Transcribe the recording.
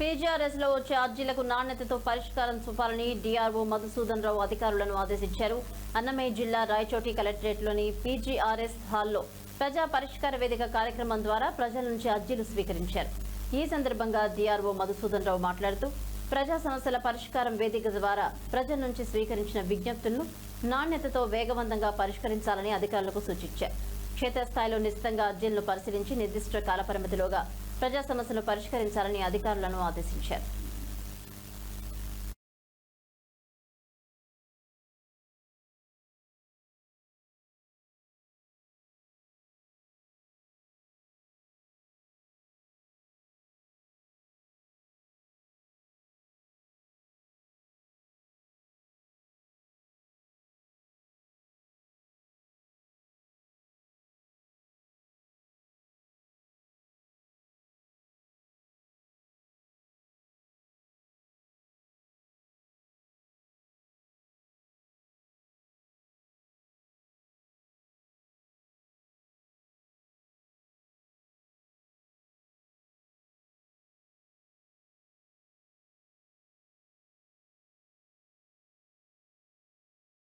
పీజీఆర్ఎస్లో వచ్చే అర్జీలకు నాణ్యతతో పరిష్కారం చూపాలని డిఆర్ఓ మధుసూదన్ రావు అధికారులను ఆదేశించారు. అన్నమయ్య జిల్లా రాయచోటి కలెక్టరేట్లోని పీజీఆర్ఎస్ హాల్లో ప్రజా పరిష్కార వేదిక కార్యక్రమం ద్వారా ప్రజల నుంచి అర్జీలు స్వీకరించారు. ఈ సందర్భంగా డిఆర్ఓ మధుసూదన్ రావు మాట్లాడుతూ ప్రజా సమస్యల పరిష్కారం వేదిక ద్వారా ప్రజల నుంచి స్వీకరించిన విజ్ఞప్తులను నాణ్యతతో వేగవంతంగా పరిష్కరించాలని అధికారులకు సూచించారు. క్షేత్రస్థాయిలో నిశ్చితంగా అర్జీలను పరిశీలించి నిర్దిష్ట కాలపరిమితిలోగా ప్రజా సమస్యలను పరిష్కరించాలని అధికారులను ఆదేశించారు.